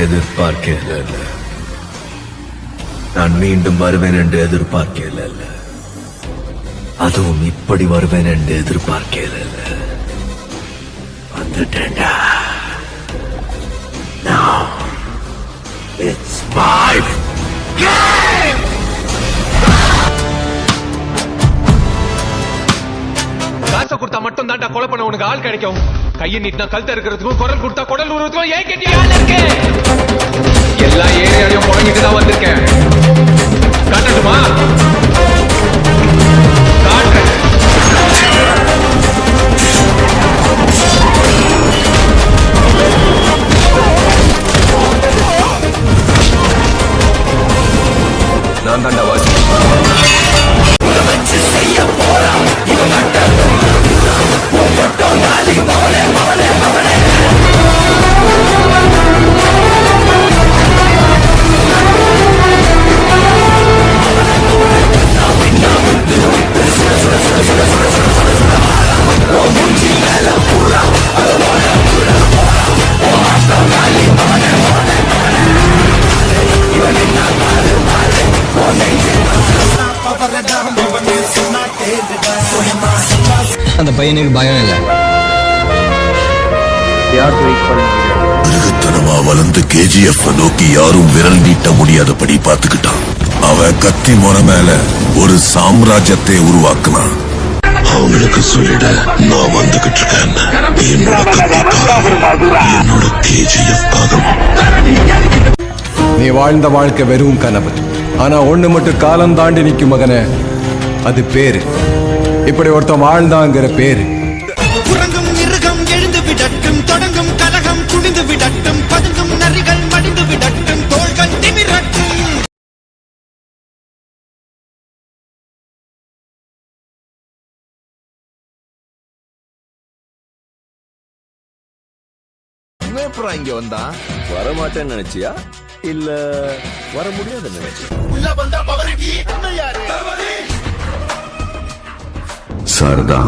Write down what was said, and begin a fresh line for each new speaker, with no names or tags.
எதிர்பார்க்கல நான் மீண்டும் வருவேன் என்று எதிர்பார்க்கல அதுவும் இப்படி வருவேன் என்று எதிர்பார்க்கல வந்துட்டேன்டா.
காசை கொடுத்தா மட்டும் தான்டா கொலை பண்ண உனக்கு ஆள் கிடைக்கும். கையை நீட்டினா கழுத்த இருக்கிறதுக்கும் குரல் கொடுத்தா குடல் உருவத்துக்கும் ஏன் கேட்டி ஆள் இருக்கு? எல்லா ஏரியாலையும் புடங்கிட்டு தான் வந்திருக்கேன். காட்டட்டுமா? நான் தான்டா வாசி.
அந்த பையனுக்கு பயம் இல்லை.
மிருகத்தனமா வளர்ந்து கேஜிஎஃப் நோக்கி யாரும் விரல் நீட்ட முடியாதபடி பார்த்துக்கிட்டான். அவன் கத்தி முனை மேல ஒரு சாம்ராஜ்யத்தை உருவாக்குனான். அவங்களுக்கு சொல்லிட நான் வந்துகிட்டு இருக்கேன். என்னோட கத்திக்காக என்னோட கேஜிஎஃப் காகம்
நீ வாழ்ந்த வாழ்க்கை வெறும் கனவு. ஆனா ஒண்ணு மட்டும் காலம் தாண்டி நிக்கும் மகனே அது பேரு. இப்படி ஒருத்தன் வாழ்ந்தாங்கிற பேரு.
உறங்கும் மிருகம் எழுந்து விடட்டும் தொடங்கும் கலகம் குனிந்து விடட்டும் பதுங்கும் நரிகள் மடிந்து விடட்டும் தோள்கள்
அப்புறம் இங்க வந்தா? வரமாட்டேன்னு நினைச்சியா? இல்ல வர முடியாதுன்னு நினைச்சியா?
sarda.